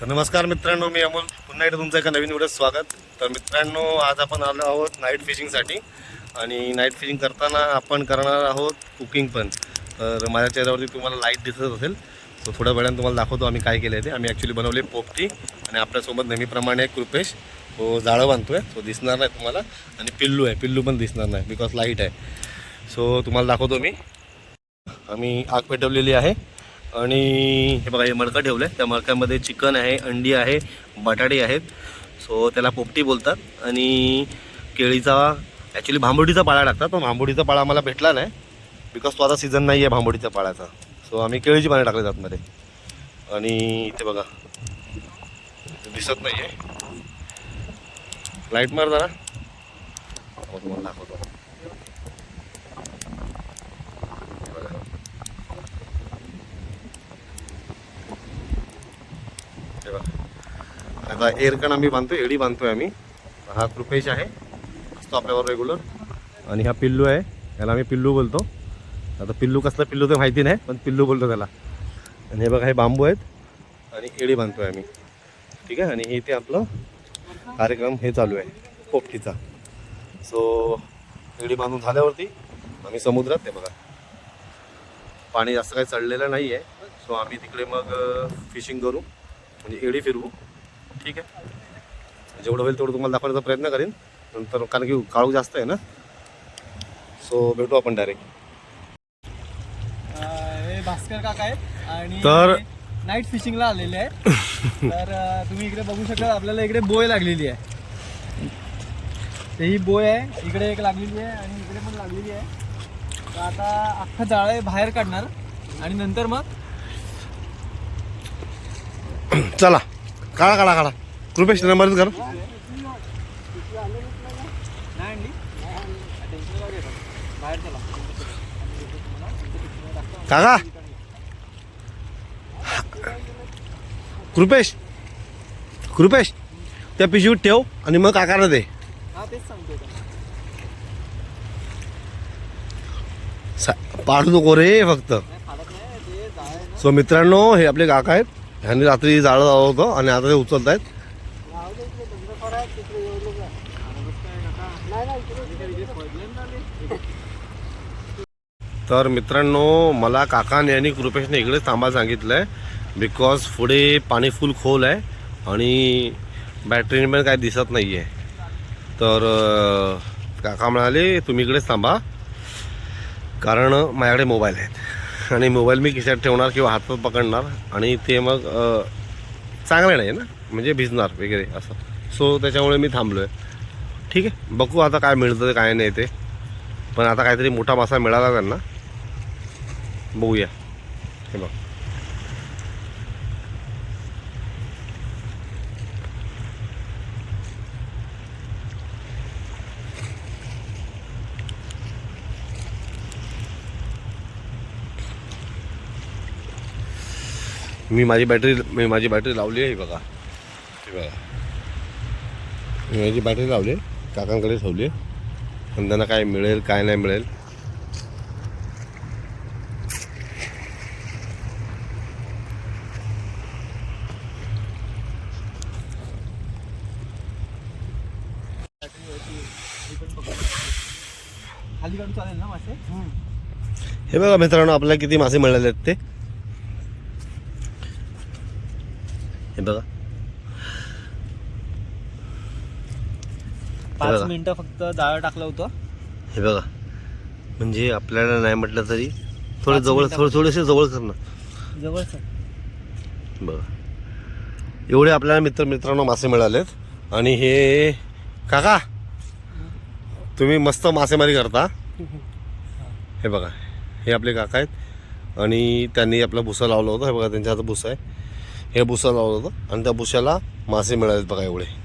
तर नमस्कार मित्रांनो मी अमोल. पुन्हा एकदा तुमचं एका नवीन व्हिडिओ स्वागत. तर मित्रांनो आज आपण आलो आहोत नाईट फिशिंगसाठी आणि नाईट फिशिंग करताना आपण करणार आहोत कुकिंग पण. तर माझ्या चेहऱ्यावरती तुम्हाला लाइट दिसत असेल. सो थोड्या वेळानं तुम्हाला दाखवतो आम्ही काय केलं ते. आम्ही ॲक्च्युली बनवले पोपटी आणि आपल्यासोबत नेहमीप्रमाणे कृपेश तो जाळं बांधतो आहे सो दिसणार नाही तुम्हाला. आणि पिल्लू आहे. पिल्लू पण दिसणार नाही बिकॉज लाइट आहे. सो तुम्हाला दाखवतो मी. आम्ही आग पेटवलेली आहे. आणि हे बघा हे मडकं ठेवलं आहे त्या मडक्यामध्ये चिकन आहे अंडी आहे बटाटे आहेत. सो त्याला पोपटी बोलतात. आणि केळीचा ॲक्च्युली भांबुडीचा पाळा टाकतात. पण भांबुडीचा पाळा आम्हाला भेटला नाही. बिकॉज तो आता सीझन नाही आहे भांबुडीच्या पाळाचा सो आम्ही केळीची पाणी टाकले आतमध्ये आणि इथे बघा. दिसत नाही आहे लाइट मार जरा. हो, तुम्हाला दाखवतो बघा. हे बघा. आता एअरकण आम्ही बांधतो एडी बांधतोय आम्ही. हा कृपेश आहे. असतो आपल्यावर रेग्युलर आणि हा पिल्लू आहे. याला आम्ही पिल्लू बोलतो. आता पिल्लू कसलं पिल्लू तर माहिती नाही पण पिल्लू बोलतो त्याला. आणि हे बघा हे बांबू आहेत. आणि एडी बांधतोय आम्ही. ठीक आहे? आणि इथे आपलं कार्यक्रम हे चालू आहे पोपटीचा. सो एडी बांधून झाल्यावरती आम्ही समुद्रात ते बघा. पाणी जास्त काही चढलेलं नाही आहे सो आम्ही तिकडे मग फिशिंग करू. म्हणजे एडी फिरवू. ठीक आहे. जेवढं होईल तेवढं तुम्हाला दाखवण्याचा प्रयत्न करेन. नंतर कारण की काळू जास्त आहे ना? सो भेटू आपण डायरेक्ट हे भास्कर काका आहेत आणि तर- नाईट फिशिंगला आलेले आहेत. तर तुम्ही इकडे बघू शकता आपल्याला इकडे बोय लागलेली आहे. ही बोय आहे. इकडे एक लागलेली आहे आणि इकडे पण लागलेली आहे. तर आता अख्खं जाळं बाहेर काढणार आणि नंतर मग चला काढा काढा काढा. कृपेश नंबरच कर काका. कृपेश कृपेश त्या पिशवीत ठेव आणि मग काकाला दे. हा पाडू नको रे फक्त. सो मित्रांनो हे आपले काका आहेत. ह्यांनी रात्री जाळं लावलं होतं आणि आता ते उचलत आहेत. तर मित्रांनो मला काकाने आणि कृपेशने इकडेच थांबायला सांगितलं आहे बिकॉज पुढे पाणी फुल खोल आहे आणि बॅटरीने पण काही दिसत नाही आहे तर काका म्हणाले तुम्ही इकडेच थांबा कारण माझ्याकडे मोबाईल आहेत. आणि मोबाईल मी खिशात ठेवणार किंवा हातात पकडणार आणि ते मग अं, चांगलं नाही ना? म्हणजे भिजणार वगैरे असं. सो त्याच्यामुळे मी थांबलो आहे ठीक आहे? बघू आता काय मिळतं काय नाही ते. पण आता काहीतरी मोठा मासा मिळाला त्यांना. बघूया. हे बघ. मी माझी बॅटरी मी माझी बॅटरी लावली आहे बघा. हे बघा. मी माझी बॅटरी लावली आहे काकांकडे ठेवली आहे. पण त्यांना काय मिळेल काय नाही मिळेल. हे बघा मित्रांनो आपल्याला किती मासे मिळाले आहेत ते. हे बघा. पाच बघा. मिनिटं फक्त जाळं टाकलं होतं. हे बघा. म्हणजे आपल्याला नाही म्हटलं तरी थोडं पाच जवळ. थोडं थोडेसे जवळ कर ना जवळच बघा. एवढे आपल्याला मित्र मित्रांनो मासे मिळालेत. आणि हे काका तुम्ही मस्त मासेमारी करता. हे बघा. हे आपले काका आहेत. आणि त्यांनी आपला भुसा लावलं होतं. हे बघा त्यांच्या हातात भुसा आहे. हे भुसा लावलं होतं. आणि त्या भुसाला मासे मिळालेत बघा एवढे.